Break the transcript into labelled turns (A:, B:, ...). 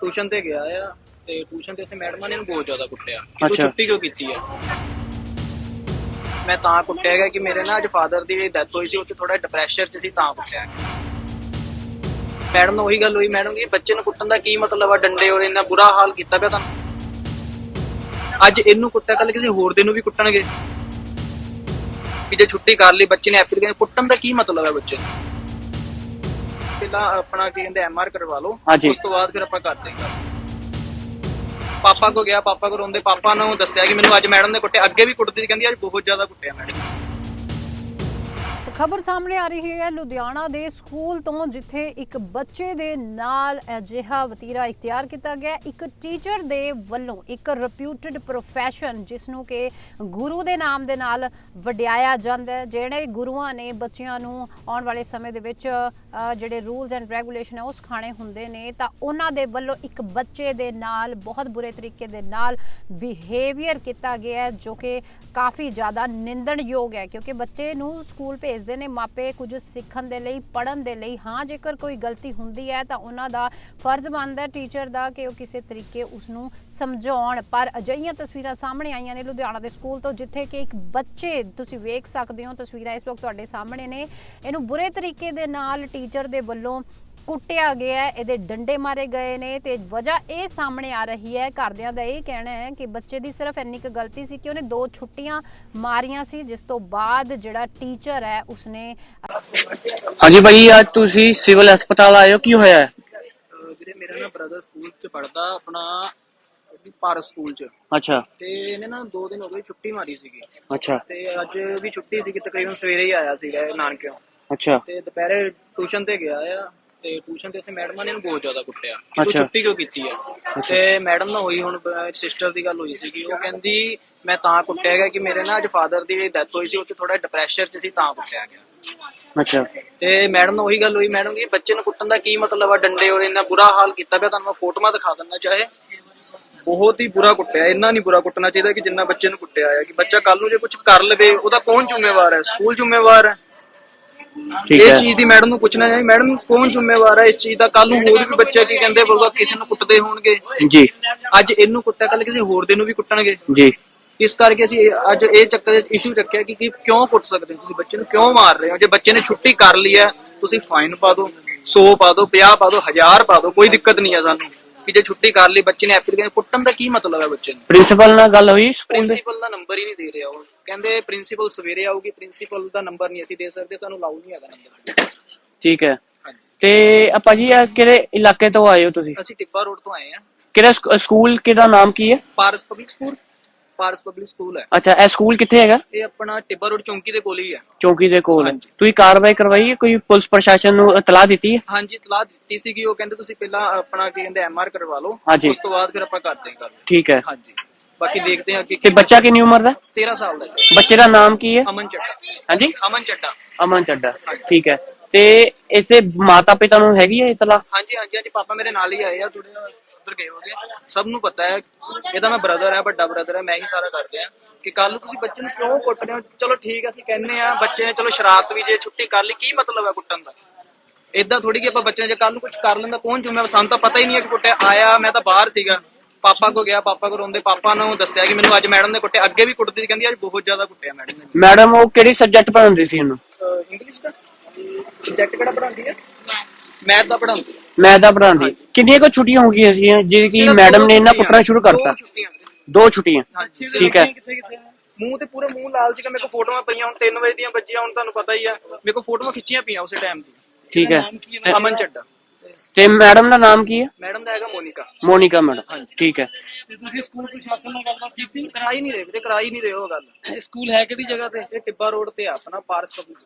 A: Tuition ਤੇ ਗਿਆ ਆ ਤੇ ਟਿਊਸ਼ਨ ਤੇ ਉੱਥੇ ਮੈਡਮਾਂ ਨੇ ਇਹਨੂੰ ਬਹੁਤ ਜ਼ਿਆਦਾ ਕੁੱਟਿਆ ਕਿ ਤੂੰ
B: ਅੱਛਾ।
A: ਛੁੱਟੀ ਕਿਉਂ ਕੀਤੀ ਆ? ਮੈਂ ਤਾਂ ਕੁੱਟਿਆ ਗਿਆ ਕਿ ਮੇਰੇ ਨਾ ਅੱਜ ਫਾਦਰ ਦੀ ਡੈਥ ਹੋਈ ਸੀ ਚ ਥੋੜਾ ਡਿਪਰੈਸ਼ਨ ਚ ਸੀ ਤਾਂ ਕੁੱਟਿਆ ਗਿਆ। ਮੈਡਮ ਨੂੰ ਉਹੀ ਗੱਲ ਹੋਈ ਮੈਡਮ ਜੀ ਬੱਚੇ ਨੂੰ ਕੁੱਟਣ ਦਾ ਕੀ ਮਤਲਬ ਆ ਡੰਡੇ ਔਰ ਇੰਨਾ ਬੁਰਾ ਹਾਲ ਕੀਤਾ ਪਿਆ ਤੁਹਾਨੂੰ? ਅੱਜ ਇਹਨੂੰ ਕੁੱਟਿਆ ਕੱਲ ਕਿਸੇ ਹੋਰ ਦੇ ਨੂੰ ਵੀ ਕੁੱਟਣਗੇ। ਕਿ ਜੇ ਛੁੱਟੀ ਕਰ ਲਈ ਬੱਚੇ ਨੇ ਐਪਲੀਕੇਸ਼ਨ ਕੁੱਟਣ ਦਾ ਕੀ ਮਤਲਬ ਹੈ ਬੱਚੇ ਨੂੰ? ਪਹਿਲਾਂ ਆਪਣਾ ਕੀ ਕਹਿੰਦੇ ਐਮਆਰ ਕਰਵਾ ਲਓ।
B: ਹਾਂਜੀ।
A: ਉਸ ਤੋਂ ਬਾਅਦ ਫਿਰ ਆਪਾਂ ਕਰਦੇ ਹਾਂ। ਪਾਪਾ ਕੋ ਗਿਆ ਪਾਪਾ ਕੋ ਰੋਂਦੇ ਪਾਪਾ ਨੂੰ ਦੱਸਿਆ ਕਿ ਮੈਨੂੰ ਅੱਜ ਮੈਡਮ ਨੇ ਕੁੱਟਿਆ। ਅੱਗੇ ਵੀ ਕੁੱਟਦੀ ਸੀ ਕਹਿੰਦੀ ਅੱਜ ਬਹੁਤ ਜ਼ਿਆਦਾ ਕੁੱਟਿਆ ਮੈਡਮ
C: ਖਬਰ ਸਾਹਮਣੇ ਆ ਰਹੀ ਹੈ। ਲੁਧਿਆਣਾ ਦੇ ਸਕੂਲ ਤੋਂ ਜਿੱਥੇ ਇੱਕ ਬੱਚੇ ਦੇ ਨਾਲ ਅਜਿਹਾ ਵਤੀਰਾ ਇਖਤਿਆਰ ਕੀਤਾ ਗਿਆ, ਇੱਕ ਟੀਚਰ ਦੇ ਵੱਲੋਂ ਇੱਕ ਰਿਪਿਊਟਡ ਪ੍ਰੋਫੈਸ਼ਨ ਜਿਸ ਨੂੰ ਕਿ ਗੁਰੂ ਦੇ ਨਾਮ ਦੇ ਨਾਲ ਵਡਿਆਇਆ ਜਾਂਦਾ ਹੈ। ਜਿਹੜੇ ਗੁਰੂਆਂ ਨੇ ਬੱਚਿਆਂ ਨੂੰ ਆਉਣ ਵਾਲੇ ਸਮੇਂ ਦੇ ਵਿੱਚ ਜਿਹੜੇ ਰੂਲਸ ਐਂਡ ਰੈਗੂਲੇਸ਼ਨ ਹੈ, ਉਹ ਸਿਖਾਣੇ ਹੁੰਦੇ ਨੇ, ਤਾਂ ਉਹਨਾਂ ਦੇ ਵੱਲੋਂ ਇੱਕ ਬੱਚੇ ਦੇ ਨਾਲ, ਬਹੁਤ ਬੁਰੇ ਤਰੀਕੇ ਦੇ ਨਾਲ ਬਿਹੇਵੀਅਰ ਕੀਤਾ ਗਿਆ ਜੋ ਕਿ ਕਾਫੀ ਜ਼ਿਆਦਾ ਨਿੰਦਣਯੋਗ ਹੈ, ਕਿਉਂਕਿ ਬੱਚੇ ਨੂੰ ਸਕੂਲ ਭੇਜ ਭੇਜਦੇ ਨੇ, ਮਾਪੇ ਕੁਝ ਸਿੱਖਣ ਦੇ ਲਈ, ਪੜ੍ਹਨ ਦੇ ਲਈ। ਹਾਂ, ਜੇਕਰ ਕੋਈ ਗਲਤੀ ਹੁੰਦੀ ਹੈ, ਤਾਂ ਉਹਨਾਂ ਦਾ ਫਰਜ਼ ਬਣਦਾ ਟੀਚਰ ਦਾ ਕਿ ਉਹ ਕਿਸੇ ਤਰੀਕੇ ਉਸ ਨੂੰ ਸਮਝਾਉਣ। ਪਰ ਅਜਿਹੀਆਂ ਤਸਵੀਰਾਂ ਸਾਹਮਣੇ ਆਈਆਂ ਨੇ ਲੁਧਿਆਣਾ ਦੇ ਸਕੂਲ ਤੋਂ, ਜਿੱਥੇ ਕਿ ਇੱਕ ਬੱਚੇ ਤੁਸੀਂ ਵੇਖ ਸਕਦੇ ਹੋ, ਤਸਵੀਰਾਂ ਇਸ ਵਕਤ ਤੁਹਾਡੇ ਸਾਹਮਣੇ ਨੇ। ਇਹਨੂੰ ਬੁਰੇ ਤਰੀਕੇ ਦੇ ਨਾਲ ਟੀਚਰ ਦੇ ਵੱਲੋਂ ਕੁੱਟਿਆ ਗਿਆ ਹੈ ਇਹਦੇ ਡੰਡੇ ਮਾਰੇ ਗਏ ਨੇ ਤੇ ਵਜ੍ਹਾ ਇਹ ਸਾਹਮਣੇ ਆ ਰਹੀ ਹੈ। ਘਰਦਿਆਂ ਦਾ ਇਹ ਕਹਿਣਾ ਹੈ ਕਿ ਬੱਚੇ ਦੀ ਸਿਰਫ ਇੰਨੀ ਕੁ ਗਲਤੀ ਸੀ ਕਿ ਉਹਨੇ ਦੋ ਛੁੱਟੀਆਂ ਮਾਰੀਆਂ ਸੀ ਜਿਸ ਤੋਂ ਬਾਅਦ ਜਿਹੜਾ ਟੀਚਰ ਹੈ ਉਸਨੇ
B: ਹਾਂਜੀ ਭਾਈ ਅੱਜ ਤੁਸੀਂ ਸਿਵਲ ਹਸਪਤਾਲ ਆਏ ਹੋ ਕੀ ਹੋਇਆ? ਹੈ
A: ਵੀਰੇ ਮੇਰਾ ਨਾ ਬ੍ਰਦਰ ਸਕੂਲ ਚ ਪੜਦਾ ਆਪਣਾ ਭਾਰਤ ਸਕੂਲ ਚ।
B: ਅੱਛਾ।
A: ਤੇ ਇਹਨੇ ਨਾ 2 ਦਿਨ ਹੋ ਗਏ ਛੁੱਟੀ ਮਾਰੀ ਸੀਗੀ।
B: ਅੱਛਾ।
A: ਤੇ ਅੱਜ ਵੀ ਛੁੱਟੀ ਸੀਗੀ ਤਕਰੀਬਨ ਸਵੇਰੇ ਹੀ ਆਇਆ ਸੀਗਾ ਇਹ ਨਾਨਕਿਓਂ।
B: ਅੱਛਾ।
A: ਤੇ ਦੁਪਹਿਰੇ ਟਿਊਸ਼ਨ ਤੇ ਗਿਆ ਆ। ਤੇ ਟਿਊਸ਼ਨ ਤੇ ਉੱਥੇ ਮੈਡਮਾਂ ਨੇ ਇਹਨੂੰ ਬਹੁਤ ਜ਼ਿਆਦਾ ਕੁੱਟਿਆ। ਕਿ ਤੂੰ। ਛੁੱਟੀ ਕਿਉਂ ਕੀਤੀ ਆ? ਤੇ ਮੈਡਮ ਨਾਲ ਹੋਈ ਹੁਣ ਸਿਸਟਰ ਦੀ ਗੱਲ ਹੋਈ ਸੀਗੀ। ਉਹ ਕਹਿੰਦੀ ਮੈਂ ਤਾਂ ਕੁੱਟਿਆ ਗਿਆ ਕਿ ਮੇਰੇ ਨਾ ਅੱਜ ਫਾਦਰ ਦੀ ਡੈਥ ਹੋਈ ਸੀ। ਚ ਥੋੜਾ ਡਿਪਰੈਸ਼ਨ ਚ ਸੀ ਤਾਂ ਕੁੱਟਿਆ ਗਿਆ।
B: ਅੱਛਾ।
A: ਤੇ ਮੈਡਮ ਨੂੰ ਉਹੀ ਗੱਲ ਹੋਈ। ਮੈਡਮ ਜੀ ਬੱਚੇ ਨੂੰ ਕੁੱਟਣ ਦਾ ਕੀ ਮਤਲਬ ਆ? ਡੰਡੇ ਔਰ ਇੰਨਾ ਬੁਰਾ ਹਾਲ ਕੀਤਾ ਪਿਆ। ਤੁਹਾਨੂੰ ਮੈਂ ਫੋਟੋਆਂ ਦਿਖਾ ਦਿੰਦਾ ਚਾਹੇ ਬਹੁਤ ਹੀ ਬੁਰਾ ਕੁੱਟਿਆ। ਇੰਨਾ ਨਹੀਂ ਬੁਰਾ ਕੁੱਟਣਾ ਚਾਹੀਦਾ ਕਿ ਜਿੰਨਾ ਬੱਚੇ ਨੂੰ ਕੁੱਟਿਆ ਆ ਕਿ ਬੱਚਾ ਕੱਲ ਨੂੰ ਜੇ ਕੁਝ ਕਰ ਲਵੇ ਉਹਦਾ ਕੌਣ ਜ਼ਿੰਮੇਵਾਰ ਹੈ? ਸਕੂਲ ਜ਼ਿੰਮੇਵਾਰ ਹੈ?
B: ਠੀਕ
A: ਇਹ
B: ਹੈ।
A: ਚੀਜ਼ ਦੀ ਮੈਡਮ ਨੂੰ ਪੁੱਛਣਾ ਚਾਹੀਦਾ ਮੈਡਮ ਕੌਣ ਜ਼ਿੰਮੇਵਾਰ ਹੈ ਇਸ ਚੀਜ਼ ਦਾ? ਕੱਲ ਨੂੰ ਹੋਰ ਵੀ ਬੱਚੇ ਕੀ ਕਹਿੰਦੇ ਬੋਲਗਾ ਕਿਸੇ ਨੂੰ ਕੁੱਟਦੇ ਹੋਣਗੇ।
B: ਜੀ।
A: ਅੱਜ ਇਹਨੂੰ ਕੁੱਟਿਆ ਕੱਲ ਕਿਸੇ ਹੋਰ ਦੇ ਨੂੰ ਵੀ ਕੁੱਟਣਗੇ।
B: ਜੀ।
A: ਇਸ ਕਰਕੇ ਅਸੀਂ ਇਹ- ਅੱਜ ਇਹ ਚੱਕਰ ਇਸ਼ੂ ਚੱਕਿਆ ਕਿ ਕਿ ਕਿਉਂ ਕੁੱਟ ਸਕਦੇ ਹੋ? ਤੁਸੀਂ ਬੱਚੇ ਨੂੰ ਕਿਉਂ ਮਾਰ ਰਹੇ ਹੋ? ਜੇ ਬੱਚੇ ਨੇ ਛੁੱਟੀ ਕਰ ਲਈ ਹੈ ਤੁਸੀਂ ਫਾਈਨ ਪਾ ਦਿਓ 100 ਪਾ ਦਿਓ 50 ਪਾ ਦਿਓ 1000 ਪਾ ਦਿਓ ਕੋਈ ਦਿੱਕਤ ਨਹੀਂ ਹੈ ਸਾਨੂੰ। ਕਿ ਜੇ ਛੁੱਟੀ ਕਰ ਲਈ ਬੱਚੇ ਨੇ ਐਪਲੀਕੇਸ਼ਨ ਕੁੱਟਣ ਦਾ ਕੀ ਮਤਲਬ ਹੈ ਬੱਚੇ ਨੂੰ?
B: ਪ੍ਰਿੰਸੀਪਲ ਨਾਲ ਗੱਲ ਹੋਈ ਸਕੂਲ ਦੇ?
A: ਪ੍ਰਿੰਸੀਪਲ ਦਾ ਨੰਬਰ ਹੀ ਨਹੀਂ ਦੇ ਰਿਹਾ ਉਹ। ਕਹਿੰਦੇ ਪ੍ਰਿੰਸੀਪਲ ਸਵੇਰੇ ਆਊਗੀ ਪ੍ਰਿੰਸੀਪਲ ਦਾ ਨੰਬਰ ਨਹੀਂ ਅਸੀਂ ਦੇ ਸਕਦੇ ਸਾਨੂੰ ਲਾਉ ਨਹੀਂ ਹੈਗਾ ਨੰਬਰ।
B: ਠੀਕ ਹੈ। ਤੇ ਆਪਾਂ ਜੀ ਇਹ ਕਿਹੜੇ ਇਲਾਕੇ ਤੋਂ ਆਏ ਹੋ ਤੁਸੀਂ?
A: ਅਸੀਂ ਟਿੱਬਾ ਰੋਡ ਤੋਂ ਆਏ ਆ
B: ਕਿਹੜਾ ਸਕ- ਸਕੂਲ ਕਿਹਦਾ ਨਾਮ ਕੀ ਹੈ?
A: Paras public school. Paras public school ਹੈ।
B: ਅੱਛਾ ਇਹ ਸਕੂਲ ਕਿੱਥੇ ਹੈਗਾ?
A: ਇਹ ਆਪਣਾ ਟਿੱਬਾ ਰੋਡ ਚੌਂਕੀ ਦੇ ਕੋਲ ਹੀ ਹੈ।
B: ਚੌਂਕੀ ਦੇ ਕੋਲ। ਹੈ
A: ਹਾਂਜੀ।
B: ਤੁਸੀਂ ਕਾਰਵਾਈ ਕਰਵਾਈ ਹੈ? ਕੋਈ ਪੁਲਿਸ ਪ੍ਰਸ਼ਾਸਨ ਨੂੰ ਇਤਲਾਹ ਦਿੱਤੀ ਹੈ?
A: ਹਾਂਜੀ ਇਤਲਾਹ ਦਿੱਤੀ ਸੀਗੀ। ਉਹ ਕਹਿੰਦੇ ਤੁਸੀਂ ਪਹਿਲਾਂ ਆਪਣਾ ਕੀ ਕਹਿੰਦੇ ਐਮਆਰ ਕਰਵਾ ਲਓ।
B: ਹਾਂਜੀ।
A: ਉਸ ਤੋਂ ਬਾਅਦ ਫਿਰ ਆਪਾਂ ਕਰਦੇ ਹਾਂ ਗੱਲ।
B: ਠੀਕ ਹੈ।
A: ਹਾਂਜੀ। ਬਾਕੀ ਦੇਖਦੇ ਹਾਂ ਕਿ
B: ਤੇ ਬੱਚਾ ਕਿੰਨੀ ਉਮਰ ਦਾ?
A: 13 ਸਾਲ ਦਾ ਹੈ।
B: ਬੱਚੇ ਦਾ ਨਾਮ ਕੀ ਹੈ?
A: ਅਮਨ ਚੱਡਾ।
B: ਹਾਂਜੀ?
A: ਅਮਨ ਚੱਡਾ।
B: ਅਮਨ ਚੱਡਾ। ਠੀਕ ਹੈ। ਤੇ ਇਸੇ ਮਾਤਾ ਪਿਤਾ ਨੂੰ ਹੈਗੀ ਹੈ ਇਤਲਾ
A: ਹਾਂਜੀ ਹਾਂਜੀ ਹਾਂਜੀ ਪਾਪਾ ਮੇਰੇ ਨਾਲ ਹੀ ਆਏ ਆ ਥੋੜੇ ਉੱਧਰ ਗਏ ਹੋਗੇ। ਸਭ ਨੂੰ ਪਤਾ ਹੈ ਇਹਦਾ ਮੈਂ ਬ੍ਰਦਰ ਹੈ ਵੱਡਾ ਬ੍ਰਦਰ ਹੈ ਮੈਂ ਹੀ ਸਾਰਾ ਕਰਦੇ ਆ ਕਿ ਕੱਲ ਨੂੰ ਤੁਸੀਂ ਬੱਚੇ ਨੂੰ ਕਿਉਂ ਕੁੱਟ ਰਹੇ ਹੋ ਚਲੋ ਠੀਕ ਹੈ ਅਸੀਂ ਕਹਿੰਨੇ ਆ ਬੱਚੇ ਨੇ ਚਲੋ ਸ਼ਰਾਰਤ ਵੀ ਜੇ ਛੁੱਟੀ ਕਰ ਲਈ ਕੀ ਮਤਲਬ ਹੈ ਕੁੱਟਣ ਦਾ? ਇਦਾਂ ਥੋੜੀ ਕਿ ਆਪਾਂ ਬੱਚੇ ਨੇ ਜੇ ਕੱਲ ਨੂੰ ਕੁਝ ਕਰ ਲੈਂਦਾ ਕੌਣ ਜ਼ਿੰਮੇਵਾਰ ਸਾਨੂੰ ਤਾਂ ਪਤਾ ਹੀ ਨਹੀਂ ਹੈ ਕਿ ਕੁੱਟਿਆ ਆਇਆ ਮੈਂ ਤਾਂ ਬਾਹਰ ਸੀਗਾ। ਪਾਪਾ ਕੋ ਗਿਆ ਪਾਪਾ ਕੋ ਰੋਂਦੇ ਪਾਪਾ ਨੂੰ ਦੱਸਿਆ ਕਿ ਮੈਨੂੰ ਅੱਜ ਮੈਡਮ ਨੇ ਕੁੱਟਿਆ ਅੱਗੇ ਵੀ ਕੁੱਟਦੀ ਸੀ ਕਹਿੰਦੀ ਅੱਜ ਬਹੁਤ ਜ਼ਿਆਦਾ ਕੁੱਟਿਆ ਮੈਡਮ ਨੇ।
B: ਮੈਡਮ ਉਹ ਕਿਹੜੀ ਸਬਜੈਕਟ ਪੜ੍ਹਾਉਂਦੀ ਸੀ ਉਹਨੂੰ?
A: ਇੰਗਲਿਸ਼ ਦਾ? ਸਬਜੈਕਟ ਕਿਹੜਾ ਪੜਾਉਂਦੀ ਹੈ? ਮੈਥ ਦਾ ਪੜਾਉਂਦੀ ਹੈ।
B: ਮੈਥ ਦਾ ਪੜ੍ਹਾਉਂਦੀ। ਕਿੰਨੀਆਂ ਕੁ ਛੁੱਟੀਆਂ ਹੋ ਗਈਆਂ ਸੀ ਜਿਹੜੀ ਕਿ ਮੈਡਮ ਨੇ ਇਹਨਾਂ ਕੁੱਟਣਾ ਸ਼ੁਰੂ ਕਰਤਾ।
A: ਦੋ ਛੁੱਟੀਆਂ।
B: ਦੋ ਠੀਕ ਹੈ।
A: ਮੂੰਹ ਤੇ ਪੂਰਾ ਮੂੰਹ ਲਾਲ ਸੀਗਾ ਮੇਰੇ ਕੋਲ ਫੋਟੋਆਂ ਪਈਆਂ ਹੁਣ 3 ਵਜੇ ਦੀਆਂ ਬੱਜੀਆਂ ਹੁਣ ਤੁਹਾਨੂੰ ਪਤਾ ਹੀ ਆ। ਮੇਰੇ ਕੋਲ ਫੋਟੋਆਂ ਖਿੱਚੀਆਂ ਪਈਆਂ ਉਸੇ ਟਾਈਮ ਦੀ
B: ਠੀਕ ਹੈ।
A: ਅਮਨ ਚੱਡਾ।
B: ਤੇ ਮੈਡਮ ਦਾ ਨਾਮ ਕੀ ਹੈ?
A: ਮੈਡਮ ਦਾ ਹੈਗਾ ਮੋਨਿਕਾ।
B: ਮੋਨਿਕਾ ਮੈਡਮ। ਠੀਕ ਹੈ।
D: ਤੇ ਤੁਸੀਂ ਸਕੂਲ ਪ੍ਰਸ਼ਾਸਨ ਨਾਲ ਗੱਲਬਾਤ ਕੀਤੀ?
A: ਕਰਾਈ ਨਹੀਂ ਰਹੇ ਵੀਰੇ ਕਰਾਈ ਨਹੀਂ ਰਹੇ ਉਹ ਗੱਲ।
D: ਸਕੂਲ ਹੈ ਕਿਹੜੀ ਜਗ੍ਹਾ ਤੇ?
A: ਇਹ ਟਿੱਬਾ ਰੋਡ ਤੇ ਆ ਆਪਣਾ ਪਾਰਸ ਪਬਲਿਕ